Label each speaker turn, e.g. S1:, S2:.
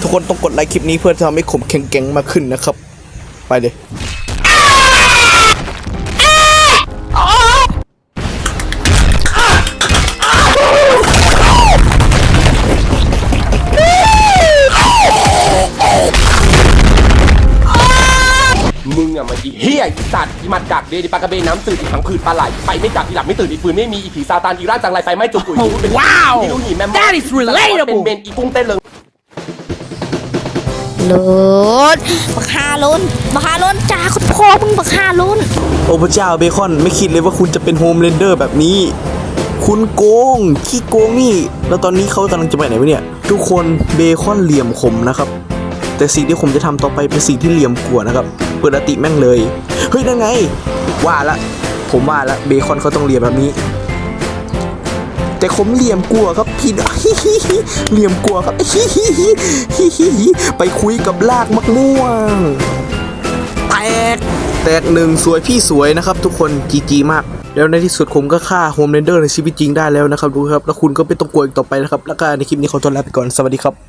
S1: ทุกคนต้องกดไลค์คลิปนี้เพื่อทำให้ผมแข็งแกร่งมากขึ้นนะครับ ไปเลย
S2: อะมันอีเฮียอีสัตว์อีมัดกักเดดิปากระเบนน้ำตื่นอีผังผืดปลาไหลไฟไม่จับอีหลับไม่ตื่นอีปืนไม่มีอีผีซาตานอีร่างจังไรไฟไม่จุกกุยเป็น
S3: Wow
S2: อีลูหีแมม
S3: That is relatable
S2: เป็นเบนอีกุ้งเต้นเลย
S4: ลุนบักฮาลุนบักฮาลุนจ้าคุณพ่อมึงบักฮาลุน
S1: โอ้พระเจ้าเบคอนไม่คิดเลยว่าคุณจะเป็นโฮมเรนเดอร์แบบนี้ คุณโกง ขี้โกงนี่ แล้วตอนนี้เขากำลังจะไปไหนวะเนี่ย ทุกคนเบคอนเหลี่ยมคมนะครับ แต่สิ่งที่ผมจะทำต่อไปเป็นสิ่งที่เหลี่ยมกว่านะครับ เปิดอติแม่งเลย เฮ้ยนั่นไง ว่าละ ผมว่าละเบคอนเขาต้องเหลี่ยมแบบนี้ แต่ผมเหลี่ยมกลัวครับพี่เหลี่ยมกลัวครับไปคุยกับลากมักม่วงแตกแตกหนึ่งสวยพี่สวยนะครับ ทุกคนจีจีมากแล้วในที่สุดผมก็ฆ่าโฮมเรนเดอร์ในชีวิตจริงได้แล้วนะครับดูครับ แล้วคุณก็ไม่ต้องกลัวอีกต่อไปนะครับ แล้วก็ในคลิปนี้ขอตัวลาไปก่อน สวัสดีครับ